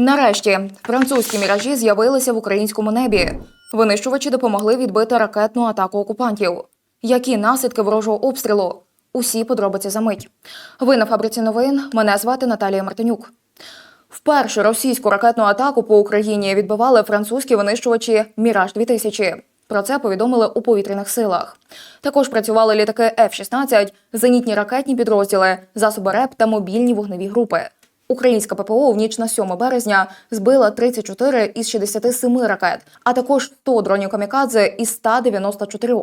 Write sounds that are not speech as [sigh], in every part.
Нарешті французькі міражі з'явилися в українському небі. Винищувачі допомогли відбити ракетну атаку окупантів. Які наслідки ворожого обстрілу? Усі подробиці за мить. Ви на фабриці новин. Мене звати Наталія Мартинюк. Вперше російську ракетну атаку по Україні відбивали французькі винищувачі Міраж 2000 Про це повідомили у повітряних силах. Також працювали літаки F-16, зенітні ракетні підрозділи, засоби РЕП та мобільні вогневі групи. Українська ППО в ніч на 7 березня збила 34 із 67 ракет, а також 100 дронів камікадзе із 194.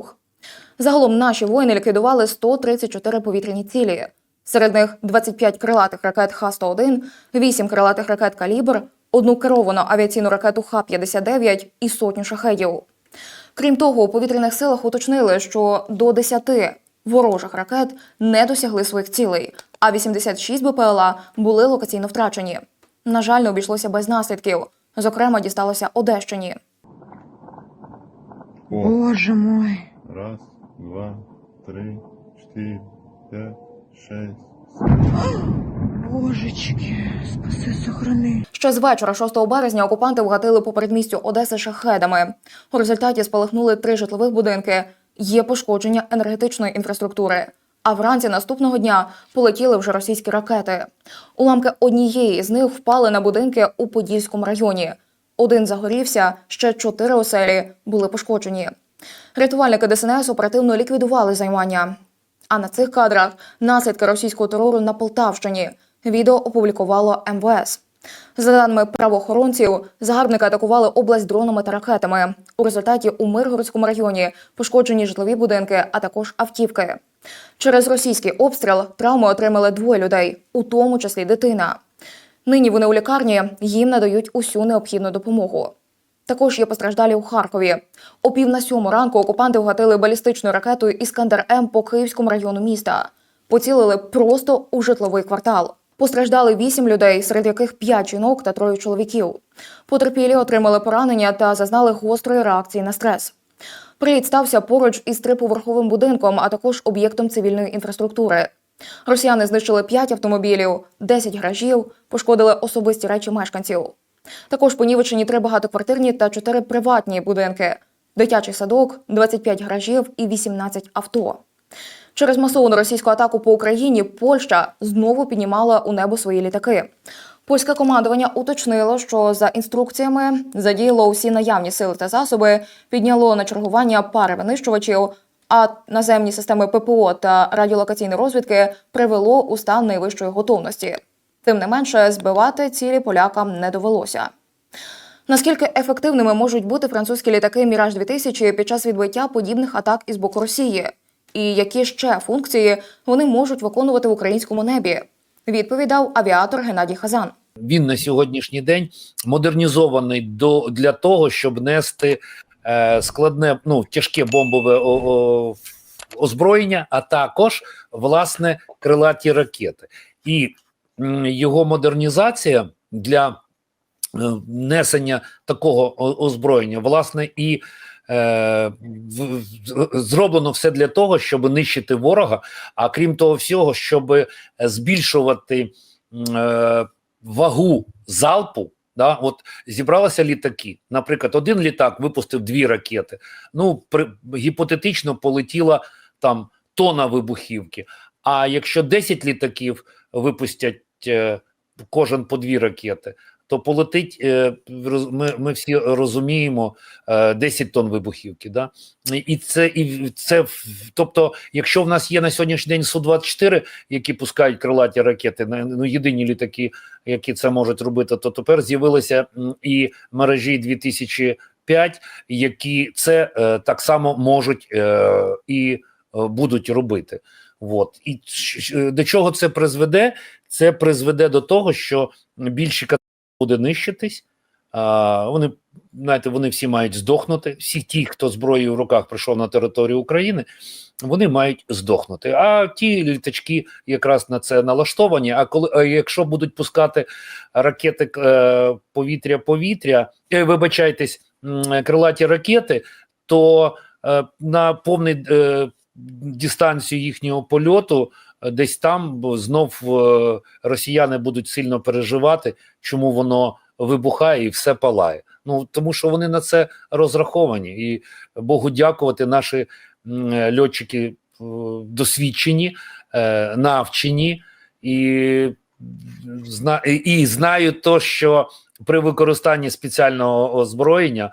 Загалом наші воїни ліквідували 134 повітряні цілі. Серед них 25 крилатих ракет Х-101, 8 крилатих ракет «Калібр», одну керовану авіаційну ракету Х-59 і сотню шахедів. Крім того, у повітряних силах уточнили, що до 10 ворожих ракет не досягли своїх цілей, а 86 БПЛА були локаційно втрачені. На жаль, не обійшлося без наслідків. Зокрема, дісталося Одещині. О, Боже мой. раз, два, три, четыре, пять, шесть. [gasps] Божечки, спаси, сохрани. Ще з вечора 6 березня окупанти вгатили по передмістю Одеси шахедами. У результаті спалахнули три житлових будинки. Є пошкодження енергетичної інфраструктури. А вранці наступного дня полетіли вже російські ракети. Уламки однієї з них впали на будинки у Подільському районі. Один загорівся, ще чотири оселі були пошкоджені. Рятувальники ДСНС оперативно ліквідували займання. А на цих кадрах наслідки російського терору на Полтавщині. Відео опублікувало МВС. За даними правоохоронців, загарбники атакували область дронами та ракетами. У результаті у Миргородському районі пошкоджені житлові будинки, а також автівки. Через російський обстріл травми отримали двоє людей, у тому числі дитина. Нині вони у лікарні їм надають усю необхідну допомогу. Також є постраждалі у Харкові. О пів на сьому ранку окупанти вгатили балістичною ракетою Іскандер М по Київському району міста. Поцілили просто у житловий квартал. Постраждали вісім людей, серед яких п'ять жінок та троє чоловіків. Потерпілі отримали поранення та зазнали гострої реакції на стрес. Приліт стався поруч із триповерховим будинком, а також об'єктом цивільної інфраструктури. Росіяни знищили 5 автомобілів, 10 гаражів, пошкодили особисті речі мешканців. Також понівечені три багатоквартирні та чотири приватні будинки, дитячий садок, 25 гаражів і 18 авто. Через масовану російську атаку по Україні Польща знову піднімала у небо свої літаки. Польське командування уточнило, що за інструкціями задіяло усі наявні сили та засоби, підняло на чергування пари винищувачів, а наземні системи ППО та радіолокаційної розвідки привело у стан найвищої готовності. Тим не менше, збивати цілі полякам не довелося. Наскільки ефективними можуть бути французькі літаки Міраж 2000 під час відбиття подібних атак із боку Росії? І які ще функції вони можуть виконувати в українському небі? Відповідав авіатор Геннадій Хазан. Він на сьогоднішній день модернізований до для того, щоб нести е, складне, ну тяжке бомбове о, о, озброєння, а також власне крилаті ракети, і м, його модернізація для е, несення такого озброєння, власне, і е, зроблено все для того, щоб нищити ворога. А крім того, всього, щоб збільшувати е, вагу залпу. Да, от зібралися літаки. Наприклад, один літак випустив дві ракети. Ну, при, гіпотетично полетіла там тона вибухівки. А якщо 10 літаків випустять е, кожен по дві ракети, то полетить, е, ми, ми всі розуміємо, е, 10 тонн вибухівки. Да? І це, і це, тобто, якщо в нас є на сьогоднішній день Су-24, які пускають крилаті ракети, ну, єдині літаки, які це можуть робити, то тепер з'явилися і мережі 2005, які це е, так само можуть е, і е, будуть робити. От. І до чого це призведе? Це призведе до того, що більші буде нищитись. А, вони, знаєте, вони всі мають здохнути. Всі ті, хто зброєю в руках прийшов на територію України, вони мають здохнути. А ті літачки якраз на це налаштовані. А коли а якщо будуть пускати ракети е, повітря-повітря, е, вибачайтесь, крилаті ракети, то е, на повний е, дистанцію їхнього польоту. Десь там бо знов е, росіяни будуть сильно переживати, чому воно вибухає і все палає. Ну тому що вони на це розраховані, і Богу дякувати, наші е, льотчики е, досвідчені, навчені і, і, знають то, що при використанні спеціального озброєння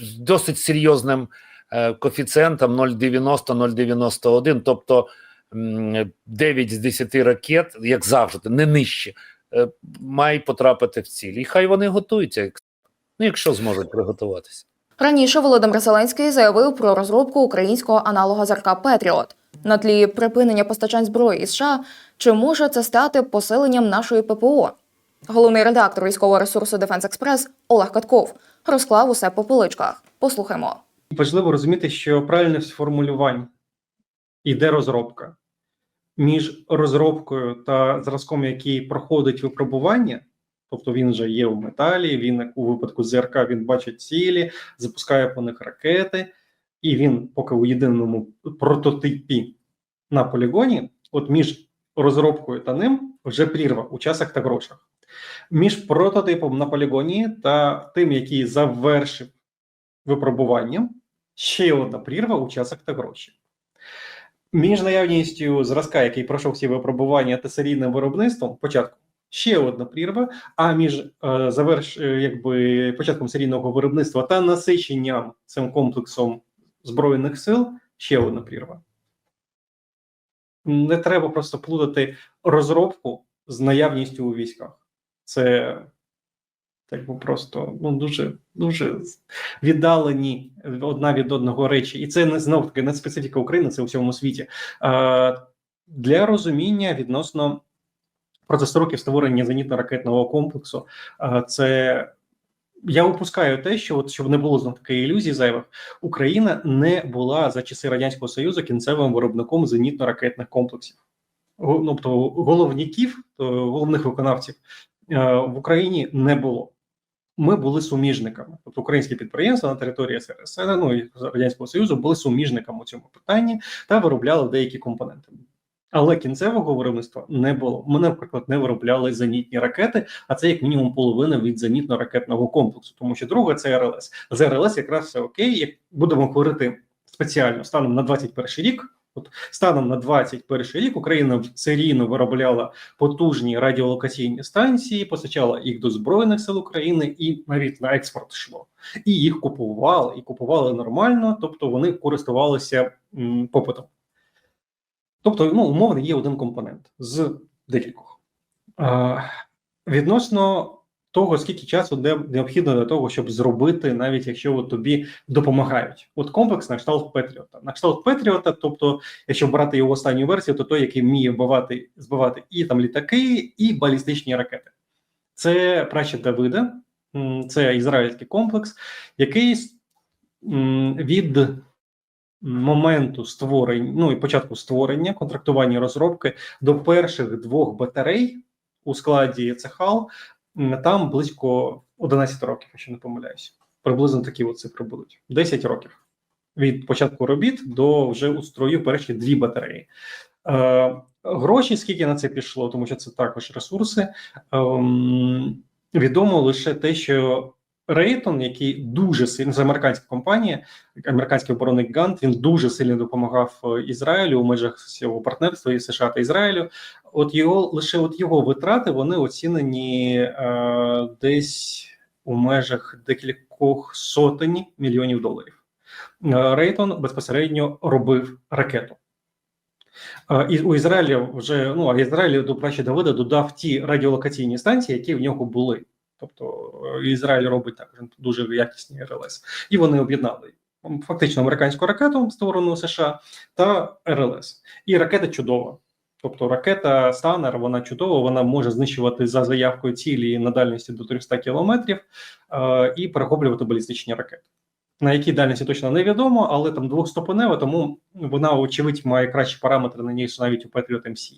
з досить серйозним коефіцієнтом 0,90-0,91, тобто 9 з 10 ракет, як завжди, не нижче, е, має потрапити в ціль. І хай вони готуються, ну, якщо зможуть приготуватися. Раніше Володимир Зеленський заявив про розробку українського аналога зерка Петріот на тлі припинення постачань зброї із США. Чи може це стати посиленням нашої ППО? Головний редактор військового ресурсу Дефенс Експрес Олег Катков розклав усе по поличках. Послухаймо. Важливо розуміти, що правильність формулювань іде розробка. Між розробкою та зразком, який проходить випробування, тобто він вже є у металі, він у випадку ЗРК він бачить цілі, запускає по них ракети, і він поки у єдиному прототипі на полігоні, от між розробкою та ним вже прірва у часах та грошах. Між прототипом на полігоні та тим, який завершив випробуванням, ще одна прірва у часах та гроші. Між наявністю зразка, який пройшов всі випробування та серійним виробництвом, початку ще одна прірва, а між е, заверш, е, якби, початком серійного виробництва та насиченням цим комплексом збройних сил ще одна прірва. Не треба просто плутати розробку з наявністю у військах. Це так би просто ну дуже дуже віддалені одна від одного речі, і це не знов таки не специфіка України, це у всьому світі. Е, для розуміння відносно років створення зенітно-ракетного комплексу. Е, це я упускаю те, що от щоб не було знов таки ілюзій зайвих, Україна не була за часи радянського союзу кінцевим виробником зенітно-ракетних комплексів. Ну, Тобто головників, то головних виконавців в Україні не було. Ми були суміжниками. Тобто українські підприємства на території СРСР, ну і радянського союзу були суміжниками у цьому питанні та виробляли деякі компоненти. Але кінцевого виробництва не було. Ми, наприклад, не виробляли зенітні ракети, а це як мінімум половина від зенітно-ракетного комплексу, тому що друге це РЛС. З РЛС якраз все окей. Як будемо говорити спеціально станом на 21 рік. От станом на 21 рік Україна серійно виробляла потужні радіолокаційні станції, постачала їх до збройних сил України і навіть на експорт йшло. І їх купували, і купували нормально, тобто вони користувалися м, попитом. Тобто, ну, умовно, є один компонент з декількох. А, відносно того, скільки часу необхідно для того, щоб зробити, навіть якщо от тобі допомагають. От комплекс на кшталт Петріота. На кшталт Петріота, тобто, якщо брати його останню версію, то той, який вміє вбивати, збивати і там літаки, і балістичні ракети. Це праща Давида, це ізраїльський комплекс, який від моменту створення, ну і початку створення, контрактування розробки до перших двох батарей у складі Цехал, там близько 11 років, якщо не помиляюся. Приблизно такі цифри будуть. 10 років від початку робіт до вже у строю перші дві батареї. Е, гроші, скільки на це пішло, тому що це також ресурси. Е, відомо лише те, що Рейтон, який дуже сильно це американська компанія, американський оборонник Гант, він дуже сильно допомагав е, Ізраїлю у межах цього партнерства і США та Ізраїлю. От його лише от його витрати вони оцінені е, десь у межах декількох сотень мільйонів доларів. Е, Рейтон безпосередньо робив ракету. Е, І у Ізраїля вже ну а Ізраїль до прачі Давида додав ті радіолокаційні станції, які в нього були. Тобто е, Ізраїль робить також дуже якісні РЛС, і вони об'єднали фактично американську ракету, створену США, та РЛС. І ракета чудова. Тобто ракета Станер, вона чудова, вона може знищувати за заявкою цілі на дальності до 300 кілометрів е, і перехоплювати балістичні ракети. На якій дальності точно невідомо, але там двохступенева, тому вона, очевидь, має кращі параметри на ніж навіть у Patriot MC.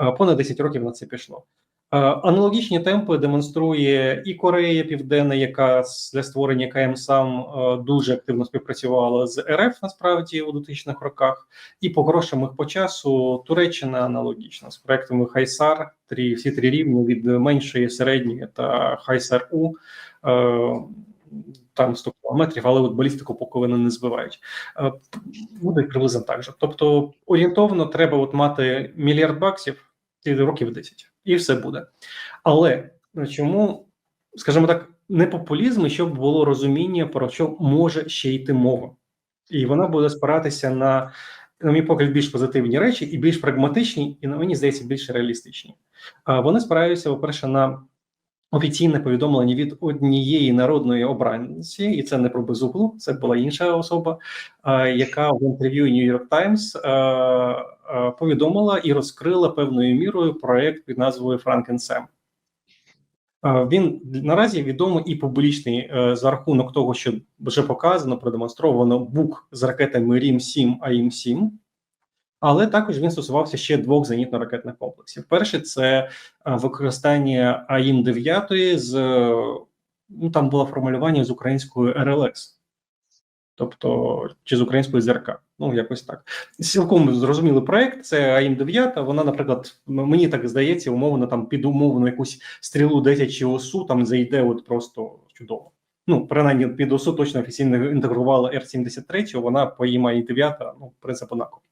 Е, понад 10 років на це пішло. Е, Аналогічні темпи демонструє і Корея Південна, яка для створення КМСАМ е, дуже активно співпрацювала з РФ насправді у 2000-х роках, і по грошам їх по часу Туреччина аналогічна з проектами Хайсар, три всі три рівні від меншої, середньої та Хайсар У. Е, Там 100 кілометрів, але от балістику поки вони не збивають. Буде приблизно так же. Тобто орієнтовно треба от мати мільярд баксів років 10, і все буде. Але е, чому, скажімо так, не популізм, щоб було розуміння про що може ще йти мова, і вона буде спиратися на, на мій погляд, більш позитивні речі і більш прагматичні, і на мені здається, більш реалістичні. Вони спираються, по-перше, на офіційне повідомлення від однієї народної обранці, і це не про безуглу, це була інша особа, яка в інтерв'ю New York Times повідомила і розкрила певною мірою проект під назвою Frankenstein. Е, Він наразі відомий і публічний е, за рахунок того, що вже показано, продемонстровано бук з ракетами Рім 7 АІМ 7 але також він стосувався ще двох зенітно-ракетних комплексів. Перший це е, використання АІМ 9 з е, ну там було формулювання з українською РЛС, тобто чи з українською ЗРК. Ну якось так. Цілком зрозумілий проект. Це АІМ 9 Вона, наприклад, мені так здається, умовно там під умовну якусь стрілу 10 чи осу там зайде от просто чудово. Ну, принаймні, під осу точно офіційно інтегрувала Р-73, вона по їм АІ 9, ну, принцип однаковий.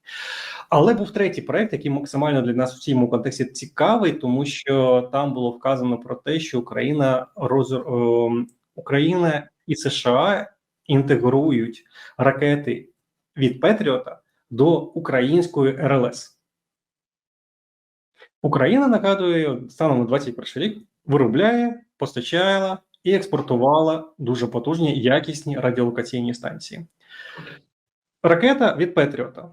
Але був третій проект, який максимально для нас в цьому контексті цікавий, тому що там було вказано про те, що Україна роз ем, Україна і США інтегрують ракети від Петріота до української РЛС. Україна нагадує станом на 21 рік виробляє, постачала і експортувала дуже потужні якісні радіолокаційні станції. Ракета від Петріота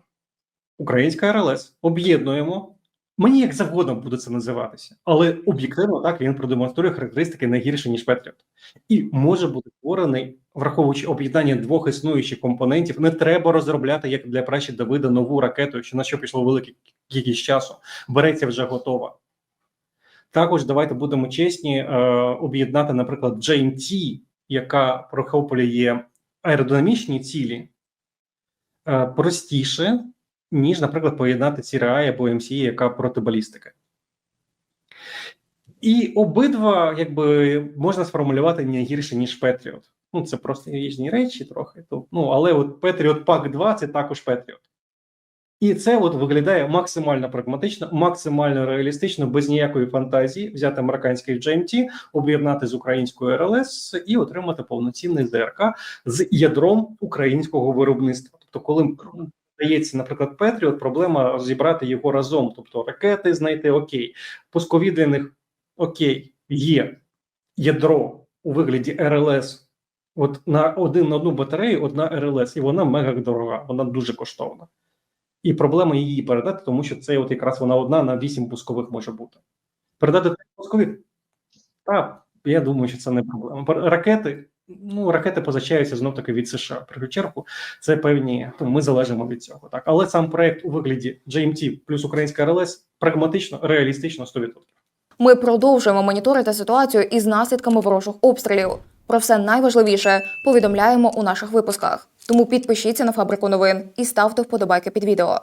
українська РЛС. Об'єднуємо. Мені як завгодно буде це називатися, але об'єктивно так він продемонструє характеристики не гірше, ніж Петріот. І може бути створений, враховуючи об'єднання двох існуючих компонентів. Не треба розробляти, як для пращі Давида, нову ракету, що на що пішло велика кількість часу. Береться вже готова. Також давайте будемо чесні, е, об'єднати, наприклад, GMT, яка прохоплює аеродинамічні цілі, е, простіше, ніж, наприклад, поєднати CRI або MC, яка проти балістики. І обидва, якби можна сформулювати не гірше, ніж Patriot. Ну, це просто різні речі трохи. То, ну, але от Patriot Pack 2 це також Patriot. І це от виглядає максимально прагматично, максимально реалістично, без ніякої фантазії, взяти американський GMT, об'єднати з українською РЛС і отримати повноцінний ЗРК з ядром українського виробництва. Тобто, коли дається, наприклад, Петріот, проблема розібрати його разом. Тобто ракети знайти окей, пусковітряних окей, є ядро у вигляді РЛС. От на один на одну батарею одна РЛС, і вона мега дорога, вона дуже коштовна. І проблема її передати, тому що це от якраз вона одна на вісім пускових може бути. Передати пускові? Так, я думаю, що це не проблема. Ракети, ну ракети позначаються знов таки від США. Першу чергу, це певні, ну, ми залежимо від цього. Так, але сам проект у вигляді GMT плюс українська РЛС прагматично, реалістично 100%. Ми продовжуємо моніторити ситуацію із наслідками ворожих обстрілів. Про все найважливіше повідомляємо у наших випусках. Тому підпишіться на фабрику новин і ставте вподобайки під відео.